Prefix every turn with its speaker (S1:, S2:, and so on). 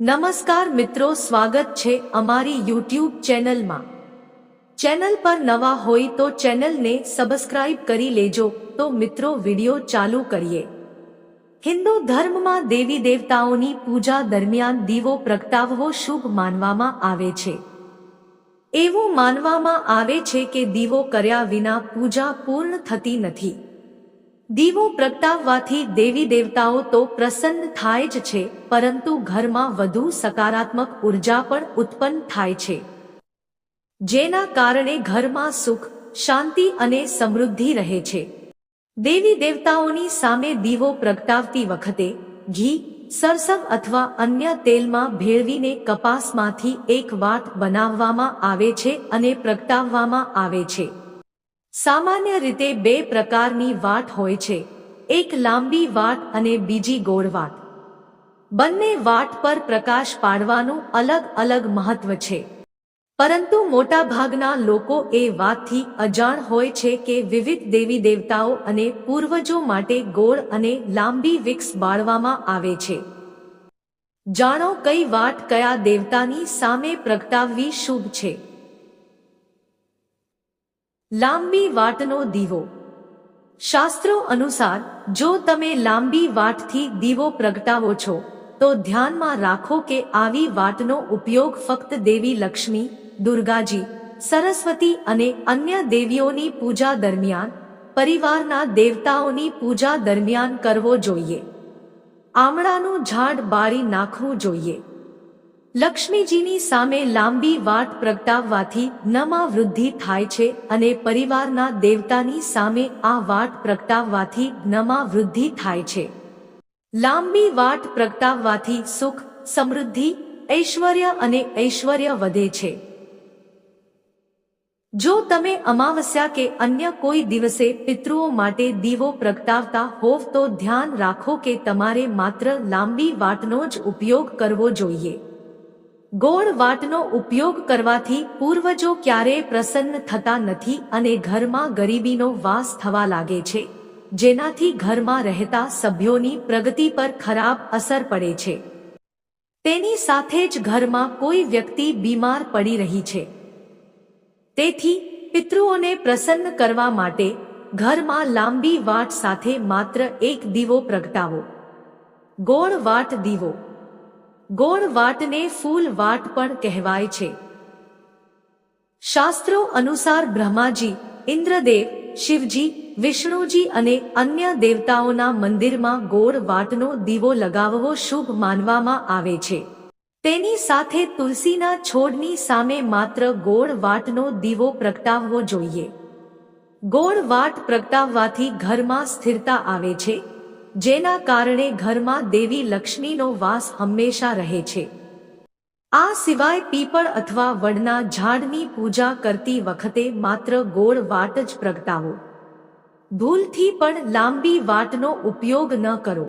S1: નમસ્કાર મિત્રો, સ્વાગત છે અમારી યુટ્યુબ ચેનલમાં. ચેનલ પર નવા હોય તો ચેનલને સબસ્ક્રાઇબ કરી લેજો. તો મિત્રો, વિડિયો ચાલુ કરીએ. હિન્દુ ધર્મમાં દેવી દેવતાઓની પૂજા દરમિયાન દીવો પ્રગટાવવો શુભ માનવામાં આવે છે. એવું માનવામાં આવે છે કે દીવો કર્યા વિના પૂજા પૂર્ણ થતી નથી. દીવો પ્રગટાવવાથી દેવી દેવતાઓ તો પ્રસન્ન થાય જ છે, પરંતુ ઘરમાં વધુ સકારાત્મક ઊર્જા પણ ઉત્પન્ન થાય છે. જેના કારણે ઘરમાં સુખ, શાંતિ અને સમૃદ્ધિ રહે છે. દેવી દેવતાઓની સામે દીવો પ્રગટાવતી વખતે ઘી, સરસવ અથવા અન્ય તેલમાં ભેળવીને કપાસમાંથી એક વાટ બનાવવામાં આવે છે અને પ્રગટાવવામાં આવે છે. સામાન્ય રીતે બે પ્રકારની વાટ હોય છે. એક લાંબી વાટ અને બીજી ગોળ વાટ. બંને વાટ પર પ્રકાશ પાડવાનું અલગ અલગ મહત્વ છે. પરંતુ મોટાભાગના લોકો એ વાતથી અજાણ હોય છે કે વિવિધ દેવી દેવતાઓ અને પૂર્વજો માટે ગોળ અને લાંબી વિક્સ બાળવામાં આવે છે. જાણો કઈ વાટ કયા દેવતાની સામે પ્રગટાવવી શુભ છે. લાંબી વાટનો દીવો. શાસ્ત્રો અનુસાર, જો તમે લાંબી વાટથી દીવો પ્રગટાવો છો, તો ધ્યાનમાં રાખો કે આવી વાટનો ઉપયોગ ફક્ત દેવી લક્ષ્મી, દુર્ગાજી, સરસ્વતી અને અન્ય દેવીઓની પૂજા દરમિયાન, પરિવારના દેવતાઓની પૂજા દરમિયાન કરવો જોઈએ. આમળાનું ઝાડ બાળી નાખવું જોઈએ. લક્ષ્મીજીની સામે લાંબી વાટ પ્રગટાવવાથી નમાં વૃદ્ધિ થાય છે અને પરિવારના દેવતાની સામે આ વાટ પ્રગટાવવાથી નમાં વૃદ્ધિ થાય છે. લાંબી વાટ પ્રગટાવવાથી સુખ, સમૃદ્ધિ, ઐશ્વર્ય અને ઐશ્વર્ય વધે છે. જો તમે અમાવસ્યા કે અન્ય કોઈ દિવસે પિતૃઓ માટે દીવો પ્રગટાવતા હોવ તો ધ્યાન રાખો કે તમારે માત્ર લાંબી વાટનો જ ઉપયોગ કરવો જોઈએ. ગોળ વાટનો ઉપયોગ કરવાથી પૂર્વજો ક્યારેય પ્રસન્ન થતા નથી અને ઘરમાં ગરીબીનો વાસ થવા લાગે છે. જેનાથી ઘરમાં રહેતા સભ્યોની પ્રગતિ પર ખરાબ અસર પડે છે. તેની સાથે જ ઘરમાં કોઈ વ્યક્તિ બીમાર પડી રહી છે. તેથી, પિતૃઓને પ્રસન્ન કરવા માટે ઘરમાં લાંબી વાટ સાથે માત્ર એક દીવો પ્રગટાવો. ગોળ વાટ દીવો. ગોળ વાટને ફૂલ વાટ પણ કહેવાય છે. શાસ્ત્રો અનુસાર બ્રહ્માજી, ઇન્દ્રદેવ, શિવજી, વિષ્ણુજી અને અન્ય દેવતાઓના મંદિરમાં ગોળ વાટનો દીવો લગાવવો શુભ માનવામાં આવે છે. તેની સાથે તુલસીના છોડની સામે માત્ર ગોળ વાટનો દીવો પ્રગટાવવો જોઈએ. ગોળ વાટ પ્રગટાવવાથી ઘરમાં સ્થિરતા આવે છે. જેના કારણે ઘરમાં દેવી લક્ષ્મીનો વાસ હંમેશા રહે છે. આ સિવાય પીપળ અથવા વડના ઝાડની પૂજા કરતી વખતે માત્ર ગોળ વાટ જ પ્રગટાવો. ભૂલથી પણ લાંબી વાટનો ઉપયોગ ન કરો.